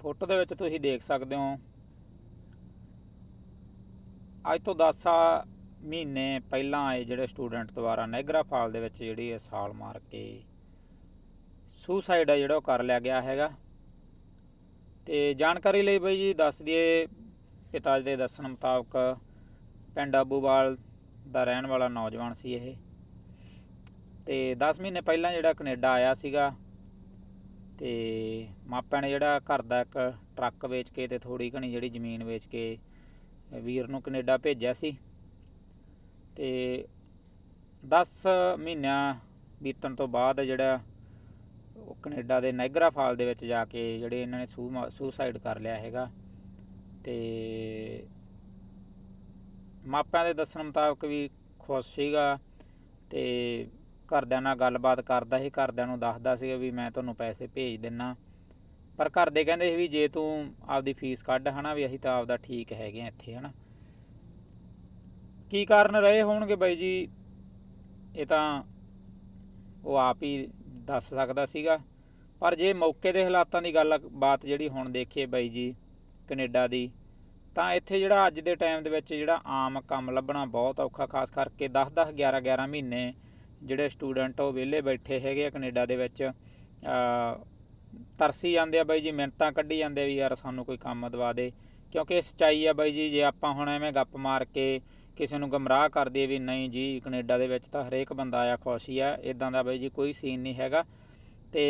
Photo ਦੇ ਵਿੱਚ ਤੁਸੀਂ ਦੇਖ ਸਕਦੇ ਹੋ। ਅੱਜ ਤੋਂ 10 ਮਹੀਨੇ ਪਹਿਲਾਂ ਆਏ ਜਿਹੜੇ ਸਟੂਡੈਂਟ ਦੁਆਰਾ ਨੈਗਰਾ ਫਾਲ ਦੇ ਵਿੱਚ ਜਿਹੜੀ ਇਹ ਸਾਲ ਮਾਰ ਕੇ ਸੁਸਾਈਡ ਹੈ ਜਿਹੜਾ ਉਹ ਕਰ ਲਿਆ ਗਿਆ ਹੈਗਾ। ਤੇ ਜਾਣਕਾਰੀ ਲਈ ਬਈ ਜੀ ਦੱਸ ਦਈਏ, ਪਿਤਾ ਜੀ ਦੇ ਦੱਸਣ ਮੁਤਾਬਕ ਪਿੰਡ ਆਬੂਵਾਲ ਦਾ ਰਹਿਣ ਵਾਲਾ ਨੌਜਵਾਨ ਸੀ ਇਹ। ਤੇ 10 ਮਹੀਨੇ ਪਹਿਲਾਂ ਜਿਹੜਾ ਕੈਨੇਡਾ ਆਇਆ ਸੀਗਾ ਤੇ ਮਾਪਿਆਂ ਨੇ ਜਿਹੜਾ ਘਰ ਦਾ ਇੱਕ ਟਰੱਕ ਵੇਚ ਕੇ ਤੇ ਥੋੜੀ ਘਣੀ ਜਿਹੜੀ ਜ਼ਮੀਨ ਵੇਚ ਕੇ ਵੀਰ ਨੂੰ ਕੈਨੇਡਾ ਭੇਜਿਆ ਸੀ ਤੇ 10 ਮਹੀਨਿਆਂ ਬੀਤਣ ਤੋਂ ਬਾਅਦ ਜਿਹੜਾ ਉਹ ਕੈਨੇਡਾ ਦੇ ਨਾਇਗਰਾ ਫਾਲ ਦੇ ਵਿੱਚ ਜਾ ਕੇ ਜਿਹੜੇ ਇਹਨਾਂ ਨੇ ਸੁਸਾਈਡ ਕਰ ਲਿਆ ਹੈਗਾ ਤੇ ਮਾਪਿਆਂ ਦੇ ਦੱਸਣ ਮੁਤਾਬਕ ਵੀ ਖੁਸ਼ ਸੀਗਾ ਤੇ ਘਰਦਿਆਂ ਨਾਲ ਗੱਲਬਾਤ ਕਰਦਾ ਸੀ, ਘਰਦਿਆਂ ਨੂੰ ਦੱਸਦਾ ਸੀ ਵੀ ਮੈਂ ਤੁਹਾਨੂੰ ਪੈਸੇ ਭੇਜ ਦਿੰਨਾ। ਪਰ ਘਰ ਦੇ ਕਹਿੰਦੇ ਸੀ ਵੀ ਜੇ ਤੂੰ ਆਪਦੀ ਫੀਸ ਕੱਢ ਹਨਾ, ਵੀ ਅਸੀਂ ਤਾਂ ਆਪਦਾ ਠੀਕ ਹੈਗੇ ਆ ਇੱਥੇ ਹਨਾ। ਕੀ ਕਾਰਨ ਰਹੇ ਹੋਣਗੇ ਬਾਈ ਜੀ? ਇਹ ਤਾਂ ਉਹ ਆਪ ਹੀ ਦੱਸ ਸਕਦਾ ਸੀਗਾ। ਪਰ ਜੇ ਮੌਕੇ ਦੇ ਹਾਲਾਤਾਂ ਦੀ ਗੱਲ, ਬਾਤ ਜਿਹੜੀ ਹੁਣ ਦੇਖੀਏ ਬਾਈ ਜੀ, ਕੈਨੇਡਾ ਦੀ, ਤਾਂ ਇੱਥੇ ਜਿਹੜਾ ਅੱਜ ਦੇ ਟਾਈਮ ਦੇ ਵਿੱਚ ਜਿਹੜਾ ਆਮ ਕੰਮ ਲੱਭਣਾ ਬਹੁਤ ਔਖਾ, ਖਾਸ ਕਰਕੇ 10 10 11 11 ਮਹੀਨੇ ਜਿਹੜੇ ਸਟੂਡੈਂਟ ਉਹ ਵਿਹਲੇ ਬੈਠੇ ਹੈਗੇ ਆ ਕੈਨੇਡਾ ਦੇ ਵਿੱਚ ਤਰਸੀ ਜਾਂਦੇ ਆ ਬਾਈ ਜੀ ਮਿੰਟਾਂ ਕੱਢੀ ਜਾਂਦੇ ਵੀ ਯਾਰ ਸਾਨੂੰ ਕੋਈ ਕੰਮ ਦਵਾ ਦੇ। ਕਿਉਂਕਿ ਇਹ ਸੱਚਾਈ ਆ ਬਾਈ ਜੀ, ਜੇ ਆਪਾਂ ਹੁਣ ਐਵੇਂ ਗੱਪ ਮਾਰ ਕੇ ਕਿਸੇ ਨੂੰ ਗਮਰਾਹ ਕਰ ਦਈਏ ਵੀ ਨਹੀਂ ਜੀ, ਕੈਨੇਡਾ ਦੇ ਵਿੱਚ ਤਾਂ ਹਰੇਕ ਬੰਦਾ ਆਇਆ ਖੁਸ਼ੀ ਆ ਇਦਾਂ ਦਾ ਬਾਈ ਜੀ ਕੋਈ ਸੀਨ ਨਹੀਂ ਹੈਗਾ। ਤੇ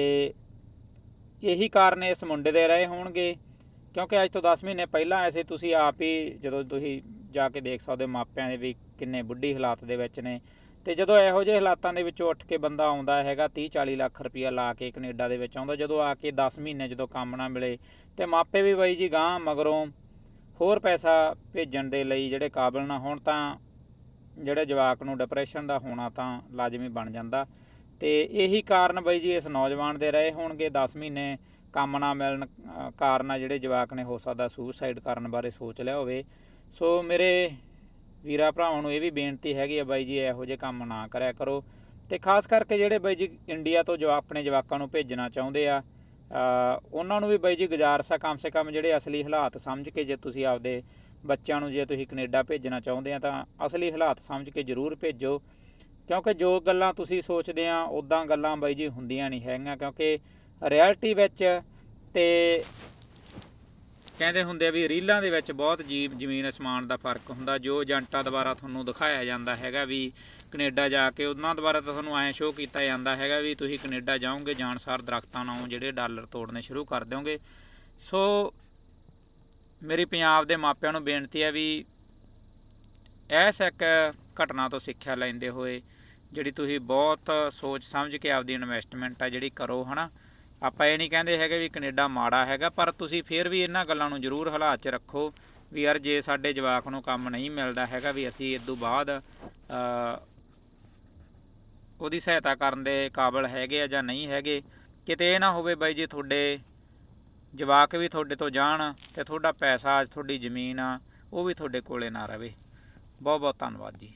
ਇਹੀ ਕਾਰਨ ਇਸ ਮੁੰਡੇ ਦੇ ਰਹੇ ਹੋਣਗੇ, ਕਿਉਂਕਿ ਅੱਜ ਤੋਂ 10 ਮਹੀਨੇ ਪਹਿਲਾਂ ਐਸੇ ਤੁਸੀਂ ਆਪ ਹੀ, ਜਦੋਂ ਤੁਸੀਂ ਜਾ ਕੇ ਦੇਖ ਸਕਦੇ ਹੋ ਮਾਪਿਆਂ ਦੇ ਵੀ ਕਿੰਨੇ ਬੁੱਢੀ ਹਾਲਾਤ ਦੇ ਵਿੱਚ ਨੇ। ਤੇ ਜਦੋਂ ਇਹੋ ਜਿਹੇ ਹਾਲਾਤਾਂ ਦੇ ਵਿੱਚੋਂ ਉੱਠ ਕੇ ਬੰਦਾ ਆਉਂਦਾ ਹੈਗਾ 30 40 ਲੱਖ ਰੁਪਇਆ ਲਾ ਕੇ ਕੈਨੇਡਾ ਦੇ ਵਿੱਚ ਆਉਂਦਾ, ਜਦੋਂ ਆ ਕੇ 10 ਮਹੀਨੇ ਜਦੋਂ ਕੰਮ ਨਾ ਮਿਲੇ, ਤੇ ਮਾਪੇ ਵੀ ਬਾਈ ਜੀ ਗਾਂ ਮਗਰੋਂ ਹੋਰ ਪੈਸਾ ਭੇਜਣ ਦੇ ਲਈ ਜਿਹੜੇ ਕਾਬਲ ਨਾ ਹੋਣ, ਤਾਂ ਜਿਹੜੇ ਜਵਾਕ ਨੂੰ ਡਿਪਰੈਸ਼ਨ ਦਾ ਹੋਣਾ ਤਾਂ ਲਾਜ਼ਮੀ ਬਣ ਜਾਂਦਾ। ਤੇ ਇਹੀ ਕਾਰਨ ਬਾਈ ਜੀ ਇਸ ਨੌਜਵਾਨ ਦੇ ਰਹੇ ਹੋਣਗੇ 10 ਮਹੀਨੇ ਕੰਮ ਨਾ ਮਿਲਣ ਕਾਰਨ ਆ ਜਿਹੜੇ ਜਵਾਕ ਨੇ, ਹੋ ਸਕਦਾ ਸੁਸਾਈਡ ਕਰਨ ਬਾਰੇ ਸੋਚ ਲਿਆ ਹੋਵੇ। ਸੋ ਮੇਰੇ ਵੀਰਾ ਭਰਾਵਾਂ ਨੂੰ ਇਹ ਵੀ ਬੇਨਤੀ ਹੈਗੀ ਆ ਬਾਈ ਜੀ, ਇਹੋ ਜਿਹੇ ਕੰਮ ਨਾ ਕਰਿਆ ਕਰੋ। ਤੇ ਖਾਸ ਕਰਕੇ ਜਿਹੜੇ ਬਾਈ ਜੀ ਇੰਡੀਆ ਤੋਂ ਜੋ ਆਪਣੇ ਜਵਾਕਾਂ ਨੂੰ ਭੇਜਣਾ ਚਾਹੁੰਦੇ ਆ ਉਹਨਾਂ ਨੂੰ ਵੀ ਬਾਈ ਜੀ ਗੁਜ਼ਾਰਿਸ਼ ਆ ਕਮ ਸੇ ਕਮ ਜਿਹੜੇ ਅਸਲੀ ਹਾਲਾਤ ਸਮਝ ਕੇ ਜੇ ਤੁਸੀਂ ਆਪਦੇ ਬੱਚਿਆਂ ਨੂੰ ਜੇ ਤੁਸੀਂ ਕੈਨੇਡਾ ਭੇਜਣਾ ਚਾਹੁੰਦੇ ਆ, ਤਾਂ ਅਸਲੀ ਹਾਲਾਤ ਸਮਝ ਕੇ ਜ਼ਰੂਰ ਭੇਜੋ। ਕਿਉਂਕਿ ਜੋ ਗੱਲਾਂ ਤੁਸੀਂ ਸੋਚਦੇ ਆ ਉਦਾਂ ਗੱਲਾਂ ਬਾਈ ਜੀ ਹੁੰਦੀਆਂ ਨਹੀਂ ਹੈਗੀਆਂ, ਕਿਉਂਕਿ ਰਿਐਲਿਟੀ ਵਿੱਚ ਤੇ ਕਹਿੰਦੇ ਹੁੰਦੇ ਆ ਵੀ ਰੀਲਾਂ ਦੇ ਵਿੱਚ ਬਹੁਤ ਜੀਵ ਜ਼ਮੀਨ ਅਸਮਾਨ ਦਾ ਫ਼ਰਕ ਹੁੰਦਾ, ਜੋ ਏਜੰਟਾਂ ਦੁਆਰਾ ਤੁਹਾਨੂੰ ਦਿਖਾਇਆ ਜਾਂਦਾ ਹੈਗਾ ਵੀ ਕੈਨੇਡਾ ਜਾ ਕੇ ਉਹਨਾਂ ਦੁਆਰਾ ਤਾਂ ਤੁਹਾਨੂੰ ਐਂ ਸ਼ੋਅ ਕੀਤਾ ਜਾਂਦਾ ਹੈਗਾ ਵੀ ਤੁਸੀਂ ਕੈਨੇਡਾ ਜਾਓਗੇ, ਜਾਣਸਾਰ ਦਰਖਤਾਂ ਨਾਲੋਂ ਜਿਹੜੇ ਡਾਲਰ ਤੋੜਨੇ ਸ਼ੁਰੂ ਕਰ ਦਿਓਗੇ। ਸੋ ਮੇਰੀ ਪੰਜਾਬ ਦੇ ਮਾਪਿਆਂ ਨੂੰ ਬੇਨਤੀ ਹੈ ਵੀ ਐਸ ਇੱਕ ਘਟਨਾ ਤੋਂ ਸਿੱਖਿਆ ਲੈਂਦੇ ਹੋਏ ਜਿਹੜੀ ਤੁਸੀਂ ਬਹੁਤ ਸੋਚ ਸਮਝ ਕੇ ਆਪਦੀ ਇਨਵੈਸਟਮੈਂਟ ਆ ਜਿਹੜੀ ਕਰੋ, ਹਨਾ। ਆਪਾਂ ਇਹ ਨਹੀਂ ਕਹਿੰਦੇ ਹੈਗੇ ਵੀ ਕੈਨੇਡਾ ਮਾੜਾ ਹੈਗਾ, ਪਰ ਤੁਸੀਂ ਫਿਰ ਵੀ ਇਹਨਾਂ ਗੱਲਾਂ ਨੂੰ ਜ਼ਰੂਰ ਹਾਲਾਤ 'ਚ ਰੱਖੋ ਵੀ ਯਾਰ ਜੇ ਸਾਡੇ ਜਵਾਕ ਨੂੰ ਕੰਮ ਨਹੀਂ ਮਿਲਦਾ ਹੈਗਾ ਵੀ ਅਸੀਂ ਇਸ ਤੋਂ ਬਾਅਦ ਉਹਦੀ ਸਹਾਇਤਾ ਕਰਨ ਦੇ ਕਾਬਲ ਹੈਗੇ ਆ ਜਾਂ ਨਹੀਂ ਹੈਗੇ, ਕਿਤੇ ਇਹ ਨਾ ਹੋਵੇ ਬਾਈ ਜੀ ਤੁਹਾਡੇ ਜਵਾਕ ਵੀ ਤੁਹਾਡੇ ਤੋਂ ਜਾਣ ਤੇ ਤੁਹਾਡਾ ਪੈਸਾ, ਤੁਹਾਡੀ ਜ਼ਮੀਨ ਆ, ਉਹ ਵੀ ਤੁਹਾਡੇ ਕੋਲੇ ਨਾ ਰਵੇ। ਬਹੁਤ ਬਹੁਤ ਧੰਨਵਾਦ ਜੀ।